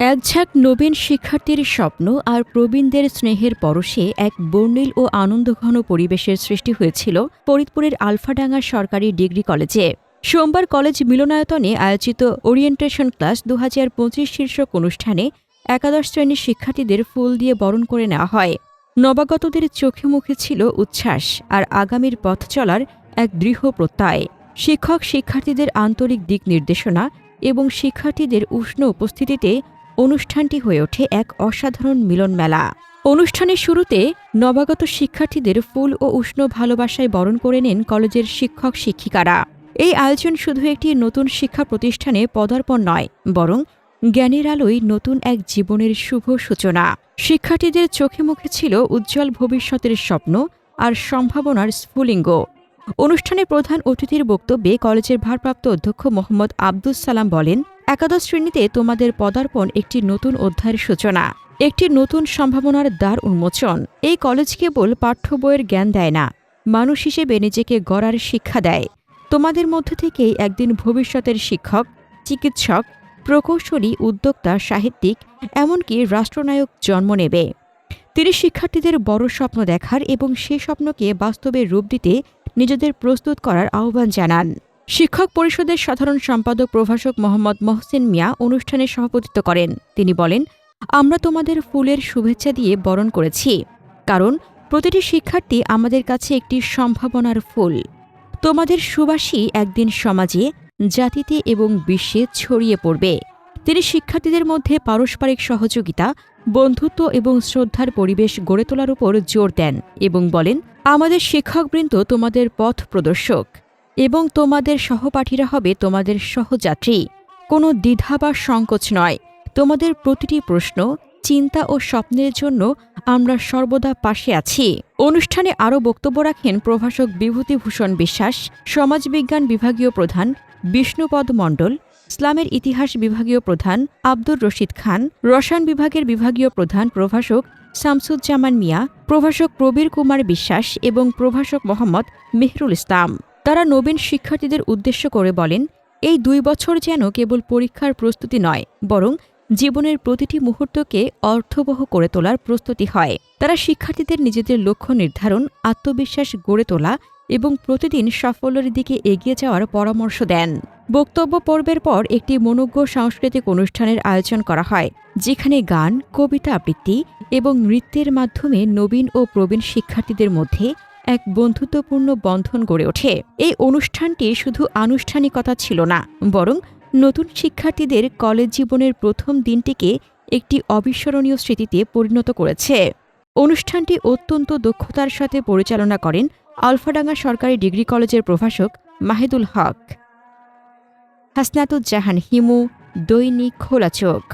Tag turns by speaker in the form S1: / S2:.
S1: এক ঝাঁক নবীন শিক্ষার্থীর স্বপ্ন আর প্রবীণদের স্নেহের পরশে এক বর্ণিল ও আনন্দঘন পরিবেশের সৃষ্টি হয়েছিল ফরিদপুরের আলফাডাঙ্গা সরকারি ডিগ্রি কলেজে। সোমবার কলেজ মিলনায়তনে আয়োজিত ওরিয়েন্টেশন ক্লাস দু হাজার পঁচিশ শীর্ষক অনুষ্ঠানে একাদশ শ্রেণির শিক্ষার্থীদের ফুল দিয়ে বরণ করে নেওয়া হয়। নবাগতদের চোখে মুখে ছিল উচ্ছ্বাস আর আগামীর পথ চলার এক দৃঢ় প্রত্যয়। শিক্ষক শিক্ষার্থীদের আন্তরিক দিক নির্দেশনা এবং শিক্ষার্থীদের উষ্ণ উপস্থিতিতে অনুষ্ঠানটি হয়ে ওঠে এক অসাধারণ মিলন মেলা অনুষ্ঠানের শুরুতে নবাগত শিক্ষার্থীদের ফুল ও উষ্ণ ভালোবাসায় বরণ করে নেন কলেজের শিক্ষক শিক্ষিকারা। এই আয়োজন শুধু একটি নতুন শিক্ষা প্রতিষ্ঠানে পদার্পণ নয়, বরং জ্ঞানের আলোয় নতুন এক জীবনের শুভ সূচনা। শিক্ষার্থীদের চোখে মুখে ছিল উজ্জ্বল ভবিষ্যতের স্বপ্ন আর সম্ভাবনার স্ফুলিঙ্গ। অনুষ্ঠানে প্রধান অতিথির বক্তব্যে কলেজের ভারপ্রাপ্ত অধ্যক্ষ মোহাম্মদ আব্দুস সালাম বলেন একাদশ শ্রেণীতে তোমাদের পদার্পণ একটি নতুন অধ্যায়ের সূচনা, একটি নতুন সম্ভাবনার দ্বার উন্মোচন। এই কলেজ কেবল পাঠ্য বইয়ের জ্ঞান দেয় না, মানুষ হিসেবে নিজেকে গড়ার শিক্ষা দেয়। তোমাদের মধ্য থেকেই একদিন ভবিষ্যতের শিক্ষক, চিকিৎসক, প্রকৌশলী, উদ্যোক্তা, সাহিত্যিক, এমনকি রাষ্ট্রনায়ক জন্ম নেবে। তিনি শিক্ষার্থীদের বড় স্বপ্ন দেখার এবং সে স্বপ্নকে বাস্তবে রূপ দিতে নিজেদের প্রস্তুত করার আহ্বান জানান। শিক্ষক পরিষদের সাধারণ সম্পাদক প্রভাষক মোহাম্মদ মহসিন মিয়া অনুষ্ঠানে সভাপতিত্ব করেন। তিনি বলেন, আমরা তোমাদের ফুলের শুভেচ্ছা দিয়ে বরণ করেছি, কারণ প্রতিটি শিক্ষার্থী আমাদের কাছে একটি সম্ভাবনার ফুল। তোমাদের সুবাসী একদিন সমাজে, জাতিতে এবং বিশ্বে ছড়িয়ে পড়বে। তিনি শিক্ষার্থীদের মধ্যে পারস্পরিক সহযোগিতা, বন্ধুত্ব এবং শ্রদ্ধার পরিবেশ গড়ে তোলার উপর জোর দেন এবং বলেন, আমাদের শিক্ষকবৃন্দ তোমাদের পথ প্রদর্শক। এবং তোমাদের সহপাঠীরা হবে তোমাদের সহযাত্রী। কোনো দ্বিধা বা সংকোচ নয়। তোমাদের প্রতিটি প্রশ্ন, চিন্তা ও স্বপ্নের জন্য আমরা সর্বদা পাশে আছি। অনুষ্ঠানে আরও বক্তব্য রাখেন প্রভাষক বিভূতিভূষণ বিশ্বাস, সমাজবিজ্ঞান বিভাগীয় প্রধান বিষ্ণুপদ মণ্ডল, ইসলামের ইতিহাস বিভাগীয় প্রধান আব্দুর রশিদ খান, রসায়ন বিভাগের বিভাগীয় প্রধান প্রভাষক শামসুজ্জামান মিয়া, প্রভাষক প্রবীর কুমার বিশ্বাস এবং প্রভাষক মোহাম্মদ মেহরুল ইসলাম। তারা নবীন শিক্ষার্থীদের উদ্দেশ্য করে বলেন, এই দুই বছর যেন কেবল পরীক্ষার প্রস্তুতি নয়, বরং জীবনের প্রতিটি মুহূর্তকে অর্থবহ করে তোলার প্রস্তুতি হয়। তারা শিক্ষার্থীদের নিজেদের লক্ষ্য নির্ধারণ, আত্মবিশ্বাস গড়ে তোলা এবং প্রতিদিন সাফল্যের দিকে এগিয়ে যাওয়ার পরামর্শ দেন। বক্তব্য পর্বের পর একটি মনোজ্ঞ সাংস্কৃতিক অনুষ্ঠানের আয়োজন করা হয়, যেখানে গান, কবিতা আবৃত্তি এবং নৃত্যের মাধ্যমে নবীন ও প্রবীণ শিক্ষার্থীদের মধ্যে এক বন্ধুত্বপূর্ণ বন্ধন গড়ে ওঠে। এই অনুষ্ঠানটি শুধু আনুষ্ঠানিকতা ছিল না, বরং নতুন শিক্ষার্থীদের কলেজ জীবনের প্রথম দিনটিকে একটি অবিস্মরণীয় স্মৃতিতে পরিণত করেছে। অনুষ্ঠানটি অত্যন্ত দক্ষতার সাথে পরিচালনা করেন আলফাডাঙ্গা সরকারি ডিগ্রি কলেজের প্রভাষক মাহিদুল হক। হাসনাতুজ্জাহান হিমু, দৈনিক খোলা চোখ